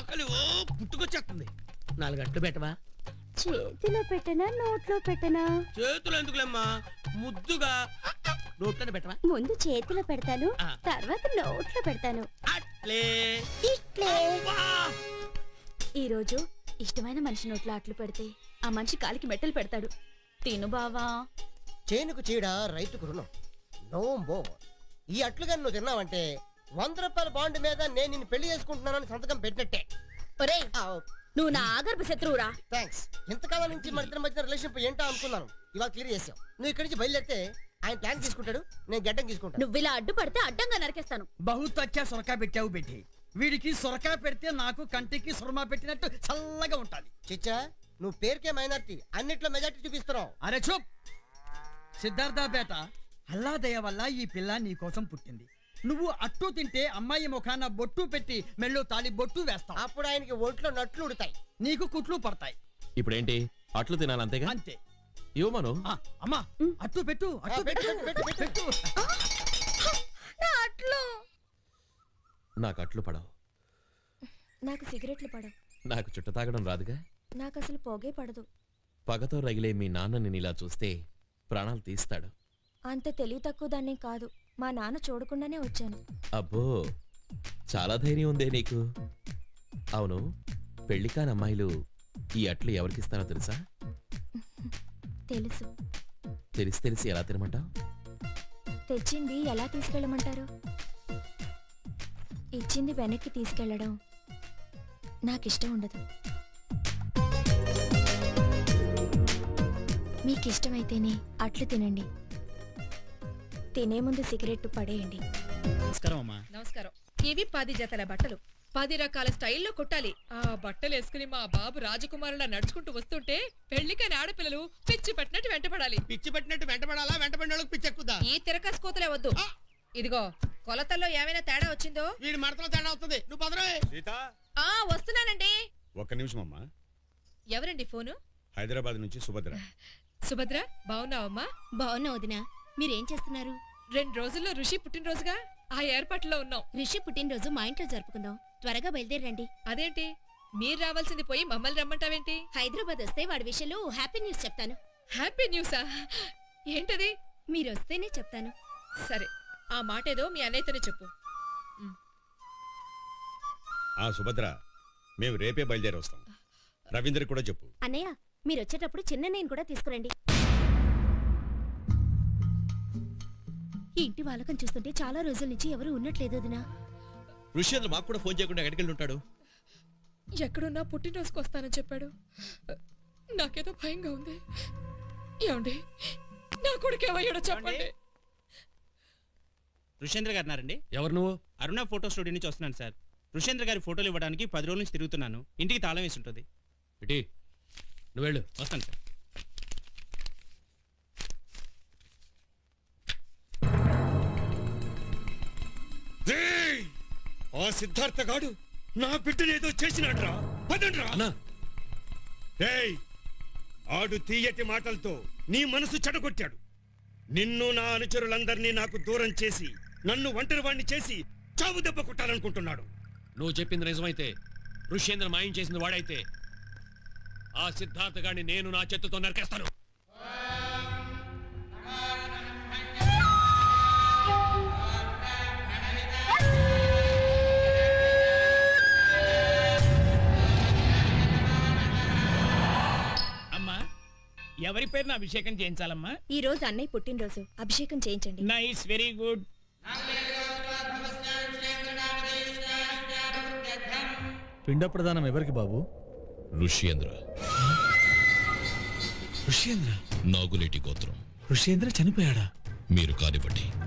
ఆకలి ఓ పుట్టుకొచ్చేస్తుంది. నాలుగు అట్లు పెట్టవా? చేతిలో పెట్టనా నోట్లో పెట్టనా? చేతులు ఎందుకులేమ్మా? ముద్దుగా నోట్లోనే పెట్టవా? ముందు చేతిలో పెడతాను ఆ. తర్వాత నోట్లో పెడతాను. అట్లే. ఇట్లే! ఈ రోజు ఇష్టమైన మనిషి నోట్లో అట్లు పెడితే ఆ మనిషి కాలికి మెట్టలు పెడతాడు. తిను బావా. చేనుకు చీడ రైతుకు రుణం. నో మోర్ ఈ అట్లుగా నువ్వు తిన్నావంటే వంద రూపాయల బాండ్ మీద నేను నిన్ను పెళ్ళి చేసుకుంటున్నానని సంతకం పెట్టినట్టే. ఒరేయ్ నువ్వు నా ఆగర్భ శత్రువురా. థ్యాంక్స్ ఇంతకాలం నుంచి మన ఇద్దరి మధ్య రిలేషన్ ఏంటో అనుకున్నాను. ఇవాళ క్లియర్ చేసావు నువ్వు ఇక్కడి నుంచి బయలుదేరితే ఆయన ప్లాన్ తీసుకుంటాడు నేను గడ్డం తీసుకుంటాను. నువ్వు ఇలా అడ్డుపడితే అడ్డంగా నరికేస్తాను. బహుతచ్చా సొరకా పెట్టావు పెట్టి వీడికి సొరకా పెడితే నాకు కంటికి సురమా పెట్టినట్టు చల్లగా ఉంటది. చిచ్చా నువ్వు పేరుకే మైనార్టీ అన్నిట్లో మెజార్టీ చూపిస్తున్నావు. అరే చూప్. సిద్ధార్థ బేట అల్లా దయ వల్ల ఈ పిల్ల నీ కోసం పుట్టింది. నువ్వు అట్టు తింటే అమ్మాయి ముఖాన బొట్టు పెట్టి మెళ్ళో తాలి బొట్టు వేస్తావు. అప్పుడు ఆయనకి ఒంట్లో నట్లు ఉడతాయి. నీకు కుట్లు పడతాయి. ఇప్పుడేంటి? అట్లు తినాలి అంతేగా? అంతే. ఇవ్వమను ఆ, అమ్మా అట్టు పెట్టు అట్టు పెట్టు, పెట్టు అట్లు. నాకు అట్లు పడవు. నాకు సిగరెట్లు పడవు. నాకు చుట్ట తాగడం రాదుగా? నాకు అసలు పొగే పడదు. పగతో రగిలే మీ నాన్నని ఇలా చూస్తే ప్రాణాలు తీస్తాడు. అంత తెలివి తక్కువ దాన్ని కాదు. మా నాన్న చూడకుండానే వచ్చాను. అబ్బో చాలా ధైర్యం ఉందే నీకు. అవును పెళ్ళి కాని అమ్మాయిలు ఈ అట్లు ఎవరికిస్తారో తెలుసా? తెలుసు. తెలిసి తెలిసి ఎలా తినమంటావు? తెచ్చింది ఎలా తీసుకెళ్ళమంటారు? ఇచ్చింది వెనక్కి తీసుకెళ్ళడం నాకిష్టం ఉండదు. మీకు ఇష్టమైతేనే అట్లు తినండి. తినే ముందు సిగరెట్ పడేయండి. నమస్కారం అమ్మా. నమస్కారం. ఇవి పది జతల బట్టలు. పది రకాల స్టైల్లో కొట్టాలి. ఆ బట్టలు వేసుకుని మా బాబు రాజకుమారులా నడుచుకుంటూ వస్తుంటే పెళ్ళికని ఆడపిల్లలు పిచ్చి పట్టినట్టు వెంటపడాలి. పిచ్చి పెట్టినట్టు వెంటబడాలా వెంటబడిన వాళ్ళకి పిచ్చి ఎక్కుదా ఈ తిరకాసు కోతలే వద్దు ఇదిగో కొలతల్లో ఏమైనా తేడా వచ్చిందో? వీడి మడతలో తేడా అవుతుంది నువ్వు పదరే! సీత? ఆ వస్తున్నానండి. ఒక్క నిమిషం అమ్మా. ఎవరండి ఫోను? హైదరాబాద్ నుంచి సుభద్ర. సుభద్ర బాగున్నావమ్మా? బాగున్నా వదినా. మీరేం చేస్తున్నారు? రెండు రోజుల్లో ఋషి పుట్టినరోజుగా ఆ ఏర్పాట్లో ఉన్నాం. రిషి పుట్టినరోజు మా ఇంట్లో జరుపుకుందాం. త్వరగా బయలుదేరండి అదేంటి? మీరు రావాల్సింది పోయి మమ్మల్ని రమ్మంటావేంటి? హైదరాబాద్ వస్తే వాడి విషయంలో హ్యాపీ న్యూస్ చెప్తాను. హ్యాపీ న్యూసా? ఏంటది? మీరు వస్తేనే చెప్తాను. సరే ఆ మాట ఏదో మీ అన్నయ్యతోనే చెప్పు. ఆ సుభద్ర మేము రేపే బయలుదేరి వస్తాం. రవీంద్ర కూడా చెప్పు. అన్నయ్య మీరు వచ్చేటప్పుడు చిన్న నేను కూడా తీసుకురండి. ఈ ఇంటి వాళ్ళకం చూస్తుంటే చాలా రోజుల నుంచి ఎవరు ఉన్నట్లేదు వదినా ఋషేంద్ర మాకు కూడా ఫోన్ చేయకుండా ఎక్కడికి వెళ్ళి ఉంటాడు? ఎక్కడున్నా పుట్టినరోజుకు వస్తానని చెప్పాడు. నాకేదో భయంగా ఉంది. ఏమండి? నా కొడుకు ఏమయ్యాడో చెప్పండి. ఋషేంద్ర గారు ఉన్నారండి? ఎవరు నువ్వు? అరుణ ఫోటో స్టూడియో నుంచి వస్తున్నాను సార్. ఋషేంద్ర గారి ఫోటోలు ఇవ్వడానికి పది రోజుల నుంచి తిరుగుతున్నాను. ఇంటికి తాళం వేసి ఉంటుంది. ఇటీ. నువ్వు వెళ్ళు. వస్తాను సార్. సిద్ధార్థ గాడు నా బిడ్డను ఏదో చేసినాడ్రా. పదండ్రా. ఏయ్ ఆడు తీయటి మాటలతో నీ మనసు చెడగొట్టాడు. నిన్ను నా అనుచరులందరినీ నాకు దూరం చేసి నన్ను ఒంటరి వాణ్ణి చేసి చావు దెబ్బ కొట్టాలనుకుంటున్నాడు. నువ్వు చెప్పింది నిజమైతే ఋష్యేంద్ర మాయం చేసింది వాడైతే ఆ సిద్ధార్థ గాడిని నేను నా చేతుతో నరికేస్తాను. ఎవరి పేరున అభిషేకం చేయించాలమ్మా? ఈ రోజు అన్నయ్య పుట్టినరోజు. అభిషేకం చేయించండి. నైస్ వెరీ గుడ్ పిండ ప్రదానం ఎవరికి బాబు? ఋష్యేంద్ర. ఋష్యేంద్ర? నాగులేటి గోత్రం. ఋష్యేంద్ర చనిపోయాడా? మీరు కానివ్వండి.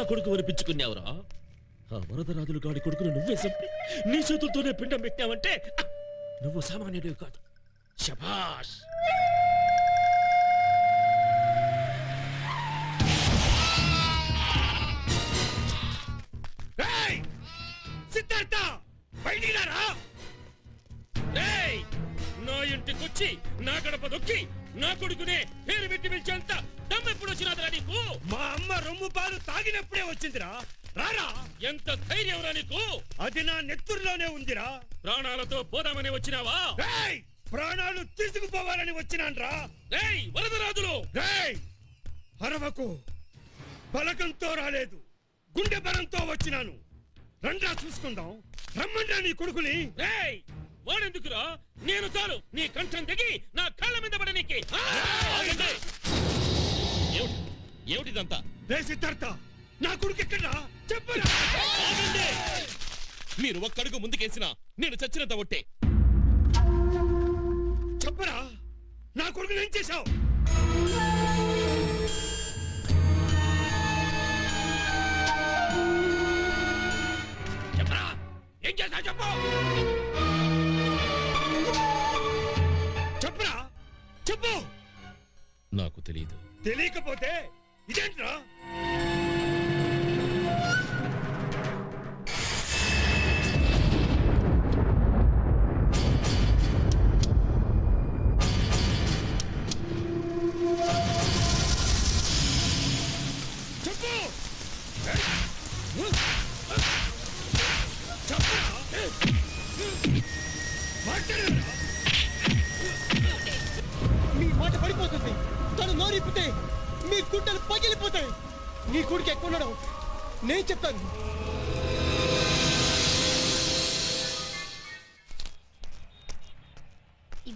నా కొడుకు అనిపించుకున్నావురా ఆ వరదరాజులు గాడి కొడుకును నువ్వే చంపి నీ చేతులతోనే పిండం పెట్టావంటే నువ్వు సామాన్యుడివి కాదు. శభాష్! సిద్ధార్థ! బయటికి నా ఇంటికొచ్చి నా గడప దొక్కి నా కొడుకునే పాలు తాగినప్పుడే వచ్చిందిరా. రారా. ఎంత ధైర్యం రా నీకు? అది నా నెత్తురులోనే ఉందిరా. ప్రాణాలతో పోదామని వచ్చినావా? ప్రాణాలు తీసుకుపోవాలని వచ్చినాన్రా. రేయ్ వరదరాజులు రేయ్ అరవకు బలకంతో రాలేదు. గుండె బలంతో వచ్చినాను. రండ్రా చూసుకుందాం. రమ్మండ్రా నీ కొడుకుని. రేయ్ వాడెందుకురా? నేను చాలు. నీ కంఠం దిగి నా కాళ్ళ మీద పడనీకి! ఏమిటి ఏమిటిదంతా? సిద్ధార్థ నా కొడుకు ఎక్కడ్రా? చెప్పరా! మీరు ఒక్కడుగు ముందుకేసినా నేను చచ్చినంత ఒట్టే. చెప్పరా? నా కొడుకుని ఏం చేశావు? చెప్పరా? ఏం చేశావు చెప్పు? చెప్పరా? చెప్పు! నాకు తెలియదు తెలియకపోతే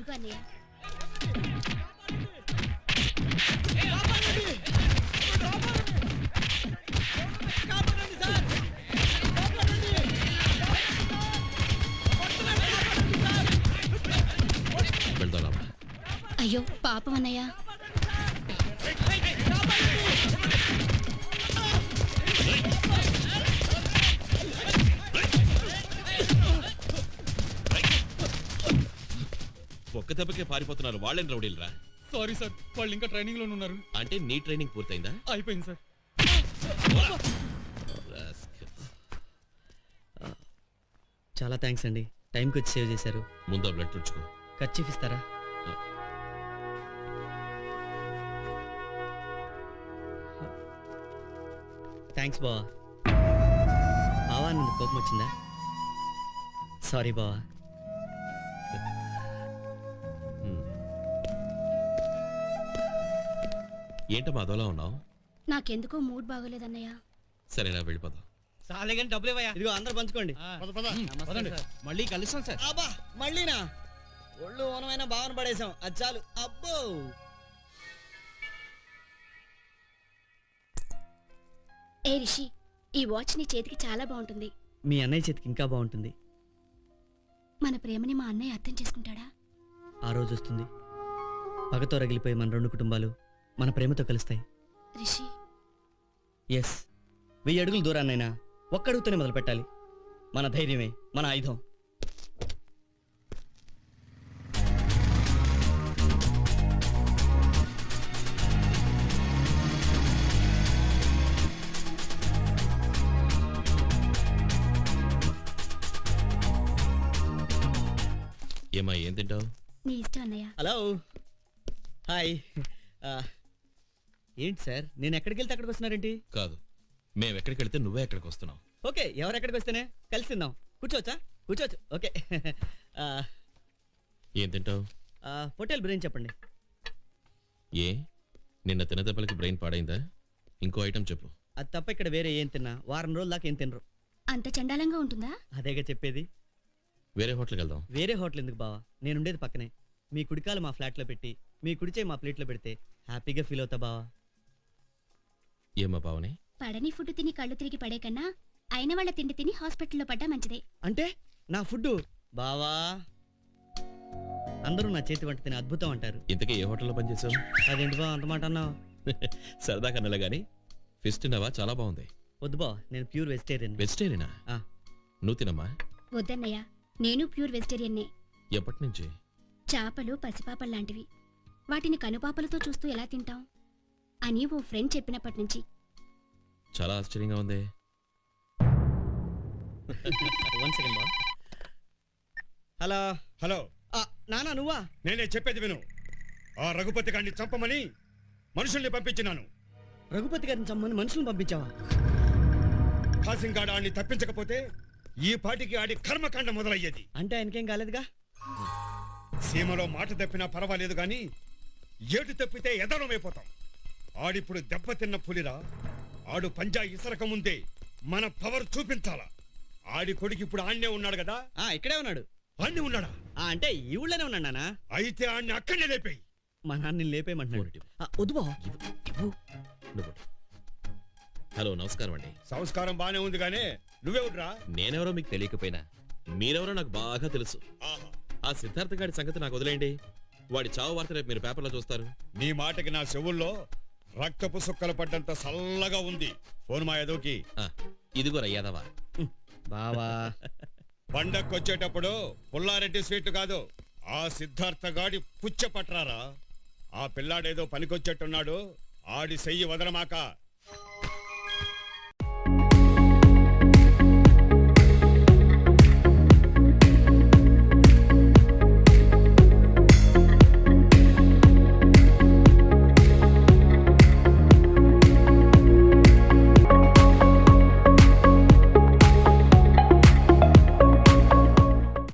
ఇదిగో అన్నయ్య వెళ్దాం అయ్యో పాపం అన్నయ్య. ఒక్క దెబ్బకే పారిపోతున్నారు. వాళ్ళని రౌడీలరా? సారీ సార్ వాళ్ళు ఇంకా ట్రైనింగ్లో ఉన్నారు. అంటే నీ ట్రైనింగ్ పూర్తయిందా? అయిపోయింది సార్. చాలా థ్యాంక్స్ అండి. టైంకి వచ్చి సేవ్ చేశారు. ముందు బ్లడ్ తుడుచుకో ఖర్చీఫ్ ఇస్తారా? థ్యాంక్స్ బావా. బావా నన్ను కోపం వచ్చిందా? సారీ బావా. ఏంటమ్మా అదోలా ఉన్నావు? నాకెందుకో మూడ్ బాగోలేదన్నయ్య. సరేనా వెళ్ళిపోదాం. చాలే కానీ డబ్బులు ఇవ్వయా ఇదిగో అందరూ పంచుకోండి. పదండి. మళ్ళీ కలుస్తాం సార్. అబ్బా మళ్ళీనా? ఒళ్ళు ఓనమైన భావన పడేసాం అది చాలు. అబ్బో! ఏ రిషి ఈ వాచ్ నీ చేతికి చాలా బాగుంటుంది. మీ అన్నయ్య చేతికి ఇంకా బాగుంటుంది. మన ప్రేమని మా అన్నయ్య అర్థం చేసుకుంటాడా? ఆ రోజు వస్తుంది. పగతో రగిలిపోయి మన రెండు కుటుంబాలు మన ప్రేమతో కలుస్తాయి. రిషి. ఎస్ వెయ్యి అడుగుల దూరాన్నైనా ఒక్కడుగుతూనే మొదలు పెట్టాలి మన ధైర్యమే మన ఆయుధం. ఏమా ఏం తింటావు? నీ ఇష్టం అన్నయ్య. హలో హాయ్ ఆ, ఏంటి సార్? నేను ఎక్కడికి వెళ్తే అక్కడికి వస్తున్నారేంటి? కాదు. మేము ఎక్కడికి వెళ్తే నువ్వే ఎక్కడికి వస్తున్నావు. ఓకే ఎవరు ఎక్కడికి వస్తేనే కలిసి తిందాం. కూర్చోవచ్చా? కూర్చోవచ్చు. ఓకే. ఆ, ఏం తింటావు? ఆ, హోటల్ బిర్యానీ చెప్పండి. ఏ? నిన్న తిన్న దెబ్బలకి బ్రెయిన్ పాడైందా? ఇంకో ఐటెం చెప్పు. అది తప్ప ఇక్కడ వేరే ఏం తిన్నా? వారం రోజుల దాకా ఏం తినరు. అంత చండాలంగా ఉంటుందా? అదేగా చెప్పేది. వేరే హోటల్కి వెళ్దాం. వేరే హోటల్ ఎందుకు బావా? నేను ఉండేది పక్కనే. మీ కుడికాలు మా ఫ్లాట్లో పెట్టి మీ కుడిచే మా ప్లేట్లో పెడితే హ్యాపీగా ఫీల్ అవుతా బావా. ఏమా బావని పడని ఫుడ్ తిని కళ్ళు తిరిగి పడే కన్నా అయిన వాళ్ళ తిండి తిని హాస్పిటల్లో పడ్డా మంచిదే. అంటే నా ఫుడ్ బావా. అందరూ నా చేతి వంట తినే అద్భుతం అంటారు. ఇంతకీ ఏ హోటల్లో పనిచేసావు అదేంటి బావ అంత మాట అన్నావు? సరదా కన్నలే గాని ఫిష్ తిన్నావా? చాలా బాగుంది. వద్దు బావ నేను ప్యూర్ వెజిటేరియన్. వెజిటేరియనా? ఆ. నువ్వు తినమ్మా. వద్దన్నయ్య నేను ప్యూర్ వెజిటేరియన్నే. ఎప్పటి నుంచి చేపలు పసిపాపలు లాంటివి. వాటిని కనుపాపలతో చూస్తూ ఎలా తింటాం? అని ఓ ఫ్రెండ్ చెప్పినప్పటి నుంచి. చాలా ఆశ్చర్యంగా ఉంది. వన్ సెకండ్ బా హలో హలో నానా నువ్వా? నేనే చెప్పేది విను. ఆ రఘుపతి గారిని చంపమని మనుషుల్ని పంపించినాను. రఘుపతి గారిని చమ్మని మనుషులను పంపించావా? కాసింగాడు ఆడిని తప్పించకపోతే ఈ పాటికి ఆడి కర్మకాండ మొదలయ్యేది. అంటే ఆయనకేం కాలేదుగా? సీమలో మాట తప్పినా పర్వాలేదు గాని ఏటు తప్పితే ఎదనమైపోతాం ఆడిప్పుడు దెబ్బతిన్న పులిరా. ఆడు పంజా ఇసరక ముందే మన పవర్ చూపించాలా. ఆడి కొడుకు ఇప్పుడు ఆన్నే ఉన్నాడు కదా. ఆ ఇక్కడే ఉన్నాడు. ఆన్నే ఉన్నాడా? ఆ అంటే ఈ ఊళ్ళోనే ఉన్నాడు నానా అయితే ఆడిని అక్కడనే లేపేయి. మా నాన్న లేపేయమంటున్నాడు. ఆ, వద్దు నువ్వు. హలో నమస్కారం అండి. సంస్కారం బానే ఉంది గానే. నువ్వెవడ్రా నేనెవరో మీకు తెలియకపోయినా మీరెవరో నాకు బాగా తెలుసు. ఆహా. ఆ సిద్ధార్థ గారి సంగతి నాకు వదిలేయండి. వాడి చావు వార్త రేపు మీరు పేపర్లో చూస్తారు. నీ మాటకి నా చెవుల్లో రక్తపు సుక్కలు పడ్డంత సల్లగా ఉంది. ఫోన్ మా ఎదోకి ఇదిగో రయ్యాదవా బావా. పండక్కొచ్చేటప్పుడు పుల్లారెడ్డి స్వీట్ కాదు. ఆ సిద్ధార్థ గాడి పుచ్చ పట్రారా? ఆ పిల్లాడేదో పనికొచ్చేట్టున్నాడు. ఆడి సెయ్యి వదలమాక